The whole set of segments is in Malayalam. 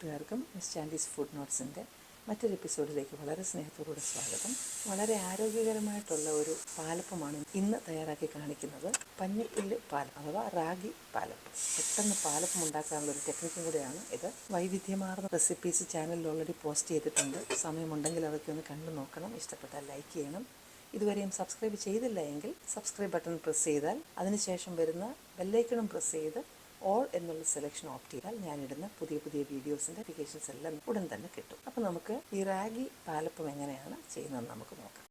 കൂട്ടുകാർക്കും മിസ് ചാൻഡീസ് ഫുഡ് നോട്ട്സിന്റെ മറ്റൊരു എപ്പിസോഡിലേക്ക് വളരെ സ്നേഹത്തോടുകൂടെ സ്വാഗതം. വളരെ ആരോഗ്യകരമായിട്ടുള്ള ഒരു പാലപ്പമാണ് ഇന്ന് തയ്യാറാക്കി കാണിക്കുന്നത് പഞ്ഞിപ്പുല്ല് പാലപ്പം അഥവാ റാഗി പാലപ്പം. പെട്ടെന്ന് പാലപ്പം ഉണ്ടാക്കാനുള്ള ഒരു ടെക്നിക്കും കൂടെയാണ് ഇത്. വൈവിധ്യമാർന്ന റെസിപ്പീസ് ചാനലിൽ ഓൾറെഡി പോസ്റ്റ് ചെയ്തിട്ടുണ്ട്. സമയമുണ്ടെങ്കിൽ അതൊക്കെ ഒന്ന് കണ്ടു നോക്കണം. ഇഷ്ടപ്പെട്ടാൽ ലൈക്ക് ചെയ്യണം. ഇതുവരെയും സബ്സ്ക്രൈബ് ചെയ്തില്ല എങ്കിൽ സബ്സ്ക്രൈബ് ബട്ടൺ പ്രസ് ചെയ്താൽ അതിനുശേഷം വരുന്ന ബെല്ലൈക്കണും പ്രസ് ചെയ്ത് ഓൾ എന്നുള്ള സെലക്ഷൻ ഓപ്റ്റ് ചെയ്താൽ ഞാനിടുന്ന പുതിയ പുതിയ വീഡിയോസിന്റെ നോട്ടിഫിക്കേഷൻസ് എല്ലാം ഉടൻ തന്നെ കിട്ടും. അപ്പോൾ നമുക്ക് ഈ റാഗി പാലപ്പം എങ്ങനെയാണ് ചെയ്യുന്നതെന്ന് നമുക്ക് നോക്കാം.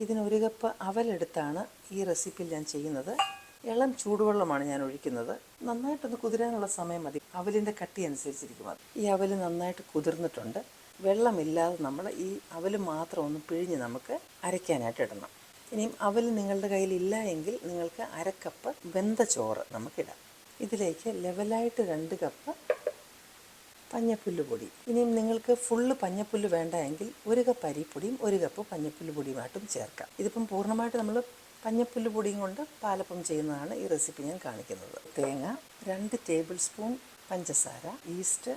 ഇതിന് ഒരു കപ്പ് അവലെടുത്താണ് ഈ റെസിപ്പിയിൽ ഞാൻ ചെയ്യുന്നത്. ഇളം ചൂടുവെള്ളമാണ് ഞാൻ ഒഴിക്കുന്നത്. നന്നായിട്ടൊന്ന് കുതിരാനുള്ള സമയം മതി. അവലിന്റെ കട്ടി അനുസരിച്ചിരിക്കും അത്. ഈ അവൽ നന്നായിട്ട് കുതിർന്നിട്ടുണ്ട്. വെള്ളമില്ലാതെ നമ്മൾ ഈ അവൽ മാത്രം ഒന്ന് പിഴിഞ്ഞ് നമുക്ക് അരയ്ക്കാനായിട്ട് ഇടണം. ഇനിയും അവൽ നിങ്ങളുടെ കയ്യിൽ ഇല്ല എങ്കിൽ നിങ്ങൾക്ക് അരക്കപ്പ് വെന്ത ചോറ് നമുക്കിടാം. ഇതിലേക്ക് ലെവലായിട്ട് രണ്ട് കപ്പ് പഞ്ഞപ്പുല്ല് പൊടി. ഇനിയും നിങ്ങൾക്ക് ഫുള്ള് പഞ്ഞപ്പുല്ല് വേണ്ട എങ്കിൽ ഒരു കപ്പ് അരിപ്പൊടിയും ഒരു കപ്പ് പഞ്ഞപ്പുല്ല് പൊടിയുമായിട്ടും ചേർക്കാം. ഇതിപ്പം പൂർണമായിട്ട് നമ്മൾ പഞ്ഞപ്പുല്ല് പൊടിയും കൊണ്ട് പാലപ്പം ചെയ്യുന്നതാണ് ഈ റെസിപ്പി ഞാൻ കാണിക്കുന്നത്. തേങ്ങ രണ്ട് ടേബിൾ സ്പൂൺ പഞ്ചസാര ഈസ്റ്റ്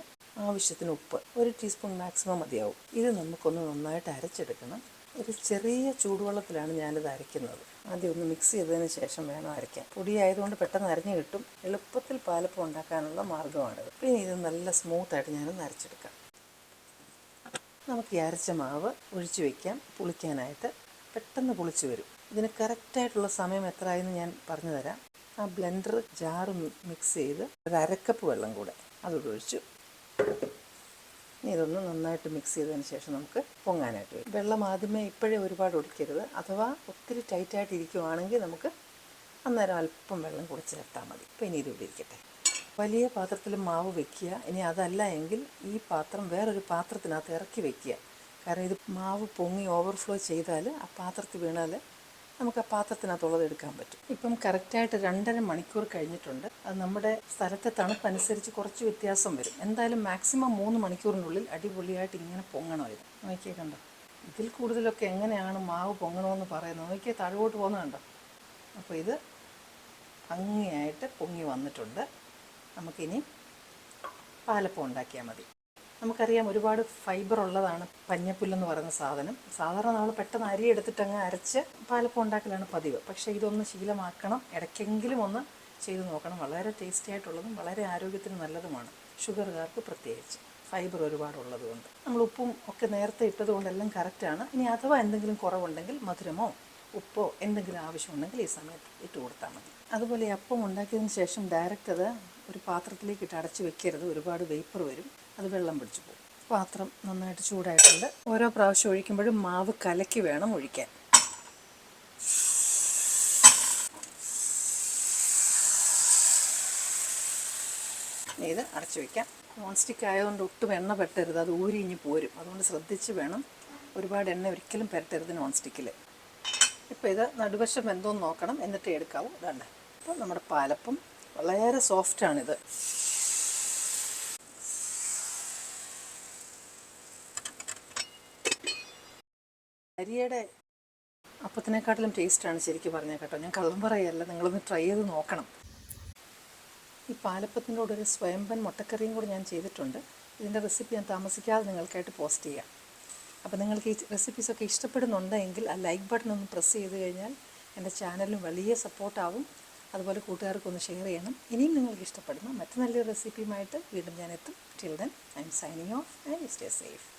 ആവശ്യത്തിന് ഉപ്പ് ഒരു ടീസ്പൂൺ മാക്സിമം മതിയാവും. ഇത് നമുക്കൊന്ന് നന്നായിട്ട് അരച്ചെടുക്കണം. ഒരു ചെറിയ ചൂടുവെള്ളത്തിലാണ് ഞാനിത് അരയ്ക്കുന്നത്. ആദ്യം ഒന്ന് മിക്സ് ചെയ്തതിന് ശേഷം വേണം അരയ്ക്കാൻ. പൊടി ആയതുകൊണ്ട് പെട്ടെന്ന് അരഞ്ഞു കിട്ടും. എളുപ്പത്തിൽ പാലപ്പം ഉണ്ടാക്കാനുള്ള മാർഗമാണിത്. പിന്നെ ഇത് നല്ല സ്മൂത്തായിട്ട് ഞാനൊന്ന് അരച്ചെടുക്കാം. നമുക്ക് ഈ അരച്ച മാവ് ഒഴിച്ചു വയ്ക്കാം പുളിക്കാനായിട്ട് പെട്ടെന്ന് പുളിച്ചു വരും. ഇതിന് കറക്റ്റായിട്ടുള്ള സമയം എത്രയായെന്ന് ഞാൻ പറഞ്ഞു തരാം ആ ബ്ലെൻഡർ ജാറ് മിക്സ് ചെയ്ത് ഒരു അരക്കപ്പ് വെള്ളം കൂടെ അതോട് ഒഴിച്ചു ഇതൊന്ന് നന്നായിട്ട് മിക്സ് ചെയ്തതിന് ശേഷം നമുക്ക് പൊങ്ങാനായിട്ട് വരും വെള്ളം ആദ്യമേ ഇപ്പോഴേ ഒരുപാട് ഒഴിക്കരുത്. അഥവാ ഒത്തിരി ടൈറ്റായിട്ട് ഇരിക്കുവാണെങ്കിൽ നമുക്ക് അന്നേരം അല്പം വെള്ളം കൂടി ചേർത്താൽ മതി. അപ്പോൾ ഇനി ഇതിവിടെ ഇരിക്കട്ടെ. വലിയ പാത്രത്തിൽ മാവ് വെക്കുക. ഇനി അതല്ല എങ്കിൽ ഈ പാത്രം വേറൊരു പാത്രത്തിനകത്ത് ഇറക്കി വെക്കുക. കാരണം ഇത് മാവ് പൊങ്ങി ഓവർഫ്ലോ ചെയ്താൽ ആ പാത്രത്തിൽ വീണാൽ നമുക്ക് ആ പാത്രത്തിനകത്തുള്ളത് എടുക്കാൻ പറ്റും. ഇപ്പം കറക്റ്റായിട്ട് രണ്ടര മണിക്കൂർ കഴിഞ്ഞിട്ടുണ്ട്. അത് നമ്മുടെ സ്ഥലത്തെ തണുപ്പനുസരിച്ച് കുറച്ച് വ്യത്യാസം വരും. എന്തായാലും മാക്സിമം മൂന്ന് മണിക്കൂറിനുള്ളിൽ അടിപൊളിയായിട്ട് ഇങ്ങനെ പൊങ്ങണം ഇത് നോക്കിയേ കണ്ടോ? ഇതിൽ കൂടുതലൊക്കെ എങ്ങനെയാണ് മാവ് പൊങ്ങണമെന്ന് പറയുന്നത്? നോക്കിയേ താഴോട്ട് പോകുന്നത് കണ്ടോ? അപ്പോൾ ഇത് ഭംഗിയായിട്ട് പൊങ്ങി വന്നിട്ടുണ്ട്. നമുക്കിനി പാലപ്പം ഉണ്ടാക്കിയാൽ മതി. നമുക്കറിയാം ഒരുപാട് ഫൈബർ ഉള്ളതാണ് പഞ്ഞപ്പുല്ലെന്ന് പറയുന്ന സാധനം. സാധാരണ നമ്മൾ പെട്ടെന്ന് അരി എടുത്തിട്ട് അങ്ങ് അരച്ച് പാലപ്പം ഉണ്ടാക്കലാണ് പതിവ്. പക്ഷേ ഇതൊന്ന് ശീലമാക്കണം. ഇടയ്ക്കെങ്കിലും ഒന്ന് ചെയ്തു നോക്കണം. വളരെ ടേസ്റ്റി ആയിട്ടുള്ളതും വളരെ ആരോഗ്യത്തിന് നല്ലതുമാണ്. ഷുഗറുകാർക്ക് പ്രത്യേകിച്ച് ഫൈബർ ഒരുപാടുള്ളത് കൊണ്ട് നമ്മൾ ഉപ്പും ഒക്കെ നേരത്തെ ഇട്ടത് കൊണ്ടെല്ലാം കറക്റ്റാണ് ഇനി അഥവാ എന്തെങ്കിലും കുറവുണ്ടെങ്കിൽ മധുരമോ ഉപ്പോ എന്തെങ്കിലും ആവശ്യമുണ്ടെങ്കിൽ ഈ സമയത്ത് ഇട്ട് കൊടുത്താൽ മതി. അതുപോലെ അപ്പം ഉണ്ടാക്കിയതിന് ശേഷം ഡയറക്റ്റ് അത് ഒരു പാത്രത്തിലേക്ക് ഇട്ട് അടച്ച് വെക്കരുത്. ഒരുപാട് വേപ്പർ വരും. അത് വെള്ളം പിടിച്ചു പോകും. പാത്രം നന്നായിട്ട് ചൂടായിട്ടുണ്ട്. ഓരോ പ്രാവശ്യം ഒഴിക്കുമ്പോഴും മാവ് കലക്കി വേണം ഒഴിക്കാൻ. ഇത് അടച്ചു വയ്ക്കാം നോൺ സ്റ്റിക്ക് ആയതുകൊണ്ട് ഒട്ടും എണ്ണ പെട്ടരുത് അത് ഊരിഞ്ഞ് പോരും. അതുകൊണ്ട് ശ്രദ്ധിച്ച് വേണം ഒരുപാട് എണ്ണ ഒരിക്കലും പെരട്ടരുത് നോൺ സ്റ്റിക്കിൽ ഇപ്പോൾ ഇത് നടുവശം എന്തോന്ന് നോക്കണം. എന്നിട്ട് എടുക്കാവൂ. ഇതാണ് അപ്പോൾ നമ്മുടെ പാലപ്പം വളരെ സോഫ്റ്റാണിത് അരിയുടെ അപ്പത്തിനെക്കാട്ടിലും ടേസ്റ്റാണ് ശരിക്കും പറഞ്ഞ കേട്ടോ. ഞാൻ കള്ളം പറയല്ല നിങ്ങളൊന്ന് ട്രൈ ചെയ്ത് നോക്കണം. ഈ പാലപ്പത്തിന്റെ കൂടെ ഒരു സ്വയംപൻ മുട്ടക്കറിയും കൂടി ഞാൻ ചെയ്തിട്ടുണ്ട്. ഇതിന്റെ റെസിപ്പി ഞാൻ താമസിക്കാതെ നിങ്ങൾക്കായിട്ട് പോസ്റ്റ് ചെയ്യാം. അപ്പോൾ നിങ്ങൾക്ക് ഈ റെസിപ്പീസൊക്കെ ഇഷ്ടപ്പെടുന്നുണ്ടെങ്കിൽ ആ ലൈക്ക് ബട്ടൺ ഒന്ന് പ്രസ് ചെയ്ത് കഴിഞ്ഞാൽ എന്റെ ചാനലിന് വലിയ സപ്പോർട്ടാവും അതുപോലെ കൂട്ടുകാർക്കൊന്ന് ഷെയർ ചെയ്യണം. ഇനിയും നിങ്ങൾക്ക് ഇഷ്ടപ്പെടുന്ന മറ്റു നല്ലൊരു റെസിപ്പിയുമായിട്ട് വീണ്ടും ഞാൻ എത്തും. Till then I'm signing off and stay safe